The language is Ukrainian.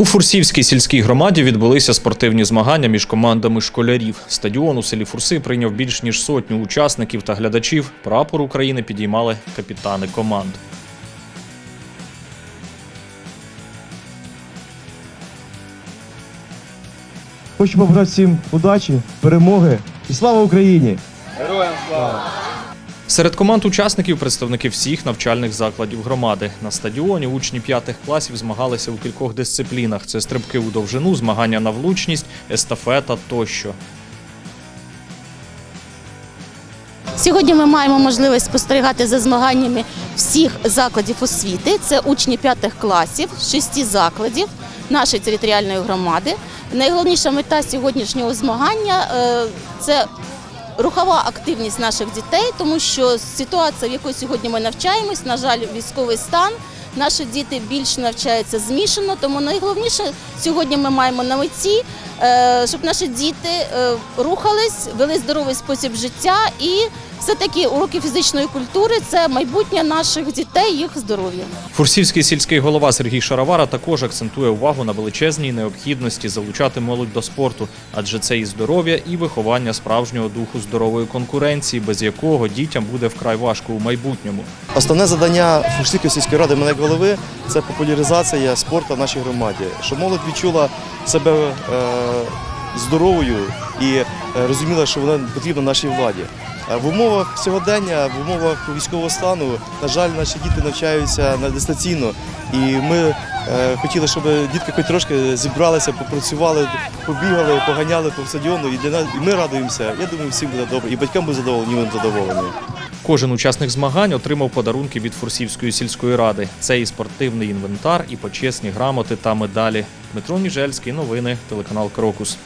У Фурсівській сільській громаді відбулися спортивні змагання між командами школярів. Стадіон у селі Фурси прийняв більш ніж сотню учасників та глядачів. Прапор України підіймали капітани команд. Хочу побажати всім удачі, перемоги і слава Україні! Серед команд учасників представники всіх навчальних закладів громади. На стадіоні учні п'ятих класів змагалися у кількох дисциплінах: це стрибки у довжину, змагання на влучність, естафета тощо. Сьогодні ми маємо можливість спостерігати за змаганнями всіх закладів освіти. Це учні п'ятих класів, шести закладів нашої територіальної громади. Найголовніша мета сьогоднішнього змагання е, це рухова активність наших дітей, тому що ситуація, в якій сьогодні ми навчаємось, на жаль, військовий стан. Наші діти більше навчаються змішано, тому найголовніше сьогодні ми маємо на меті, щоб наші діти е, рухались, вели здоровий спосіб життя і все-таки уроки фізичної культури це майбутнє наших дітей, їх здоров'я. Фурсівський сільський голова Сергій Шаровара також акцентує увагу на величезній необхідності залучати молодь до спорту, адже це і здоров'я, і виховання справжнього духу здорової конкуренції, без якого дітям буде вкрай важко у майбутньому. Основне завдання Фурсівської сільської ради мене голови це популяризація спорту в нашій громаді, щоб молодь відчула себе е, здоровою і е, розуміла, що вона потрібна нашій владі. Е, В умовах сьогодення, в умовах військового стану, на жаль, наші діти навчаються на дистанційно, і ми е, хотіли, щоб дітки хоч трошки зібралися, попрацювали, побігали, поганяли по стадіону. І для нас і ми радуємося. Я думаю, всім буде добре. І батькам буде задоволені, і ми задоволені. Кожен учасник змагань отримав подарунки від Фурсівської сільської ради. Це і спортивний інвентар, і почесні грамоти та медалі. Дмитро Ніжельський, новини, телеканал Крокус.